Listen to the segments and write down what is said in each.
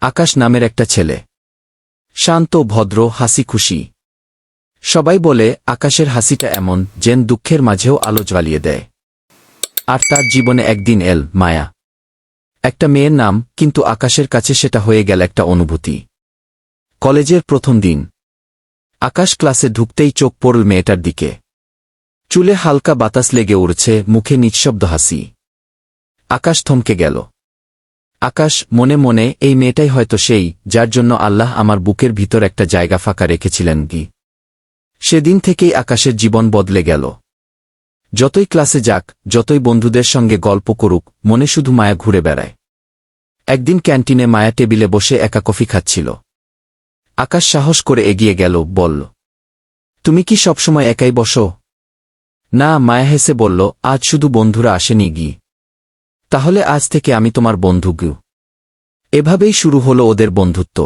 আকাশ নামের একটা ছেলে। শান্ত, ভদ্র, হাসি খুশি। সবাই বলে, আকাশের হাসিটা এমন, যেন দুঃখের মাঝেও আলো জ্বালিয়ে দেয়। আর তার জীবনে একদিন এল, মায়া। একটা মেয়ের নাম, কিন্তু আকাশের কাছে সেটা হয়ে গেল একটা অনুভূতি। কলেজের প্রথম দিন। আকাশ ক্লাসে ঢুকতেই চোখ পড়ল মেয়েটার দিকে। চুলে হালকা বাতাস লেগে উড়ছে, মুখে নিঃশব্দ হাসি। আকাশ থমকে গেল। আকাশ মনে মনে এই মেয়েটাই হয়তো সেই, যার জন্য আল্লাহ আমার বুকের ভিতর একটা জায়গা ফাঁকা রেখেছিলেন গি সেদিন থেকেই আকাশের জীবন বদলে গেল। যতই ক্লাসে যাক, যতই বন্ধুদের সঙ্গে গল্প করুক, মনে শুধু মায়া ঘুরে বেড়ায়। একদিন ক্যান্টিনে মায়া টেবিলে বসে একা কফি খাচ্ছিল। আকাশ সাহস করে এগিয়ে গেল, বলল, তুমি কি সবসময় একাই বসো? না, মায়া হেসে বলল, আজ শুধু বন্ধুরা আসেনি গি। তাহলে আজ থেকে আমি তোমার বন্ধু গু। এভাবেই শুরু হলো ওদের বন্ধুত্ব।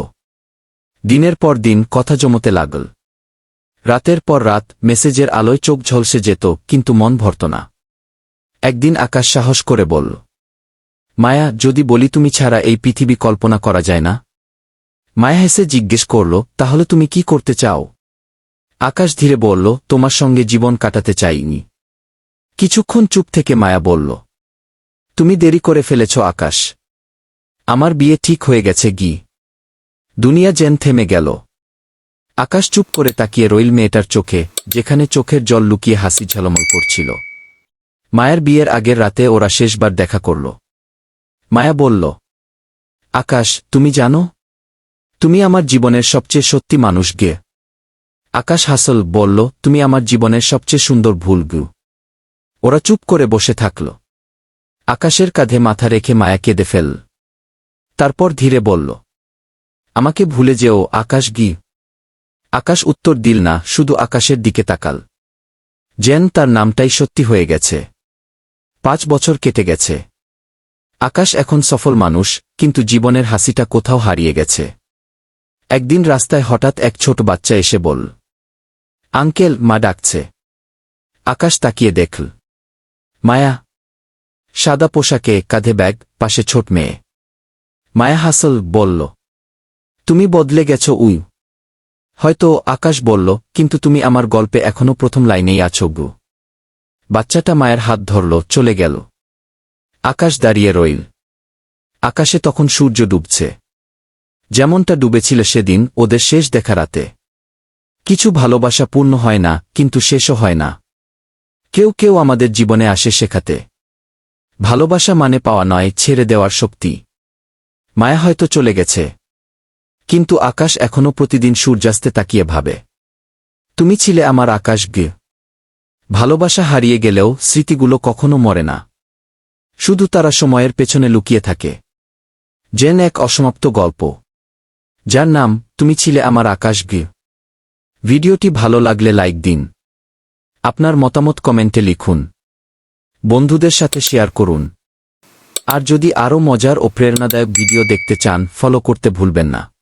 দিনের পর দিন কথা জমতে লাগল। রাতের পর রাত মেসেজের আলোয় চোখ ঝলসে যেত, কিন্তু মন ভরত না। একদিন আকাশ সাহস করে বলল, মায়া, যদি বলি তুমি ছাড়া এই পৃথিবী কল্পনা করা যায় না? মায়া হেসে জিজ্ঞেস করল, তাহলে তুমি কি করতে চাও? আকাশ ধীরে বলল, তোমার সঙ্গে জীবন কাটাতে চাইনি। কিছুক্ষণ চুপ থেকে মায়া বলল তুমি দেরি করে ফেলেছ, আকাশ। আমার বিয়ে ঠিক হয়ে গেছে, গি। দুনিয়া যেন থেমে গেল। আকাশ চুপ করে তাকিয়ে রইল মেয়েটার চোখে, যেখানে চোখের জল লুকিয়ে হাসি ঝলমল করছিল। মায়ের বিয়ের আগের রাতে ওরা শেষবার দেখা করল। মায়া বলল, আকাশ, তুমি জানো? তুমি আমার জীবনের সবচেয়ে সত্যি মানুষ, গে। আকাশ হাসল, বলল, তুমি আমার জীবনের সবচেয়ে সুন্দর ভুল, গু। ওরা চুপ করে বসে থাকল। আকাশের কাঁধে মাথা রেখে মায়া কেঁদে ফেল। তারপর ধীরে বলল, আমাকে ভুলে যেও, আকাশ গি। আকাশ উত্তর দিল না, শুধু আকাশের দিকে তাকাল। যেন তার নামটাই সত্যি হয়ে গেছে। পাঁচ বছর কেটে গেছে। আকাশ এখন সফল মানুষ, কিন্তু জীবনের হাসিটা কোথাও হারিয়ে গেছে। একদিন রাস্তায় হঠাৎ এক ছোট বাচ্চা এসে বল আঙ্কেল, মা ডাকছে। আকাশ তাকিয়ে দেখল, মায়া সাদা পোশাকে কাঁধে ব্যাগ, পাশে ছোট মেয়ে। মায়া হাসল, বলল, তুমি বদলে গেছ উই হয়তো আকাশ বলল, কিন্তু তুমি আমার গল্পে এখনও প্রথম লাইনেই আছো, গু। বাচ্চাটা মায়ের হাত ধরল, চলে গেল। আকাশ দাঁড়িয়ে রইল। আকাশে তখন সূর্য ডুবছে। যেমনটা ডুবেছিল সেদিন, ওদের শেষ দেখা রাতে। কিছু ভালোবাসা পূর্ণ হয় না, কিন্তু শেষও হয় না। কেউ কেউ আমাদের জীবনে আসে শেখাতে। ভালোবাসা মানে পাওয়া নয়, ছেড়ে দেওয়ার শক্তি। মায়া হয়তো চলে গেছে। কিন্তু আকাশ এখনও প্রতিদিন সূর্যাস্তে তাকিয়ে ভাবে। তুমি ছিলে আমার আকাশ গে। ভালোবাসা হারিয়ে গেলেও স্মৃতিগুলো কখনো মরে না। শুধু তারা সময়ের পেছনে লুকিয়ে থাকে। জেন এক অসমাপ্ত গল্প। যার নাম, তুমি ছিলে আমার আকাশ গে। ভিডিওটি ভালো লাগলে লাইক দিন। আপনার মতামত কমেন্টে লিখুন। বন্ধুদের সাথে শেয়ার করুন। আর যদি আরও মজার ও প্রেরণাদায়ক ভিডিও দেখতে চান ফলো করতে ভুলবেন না।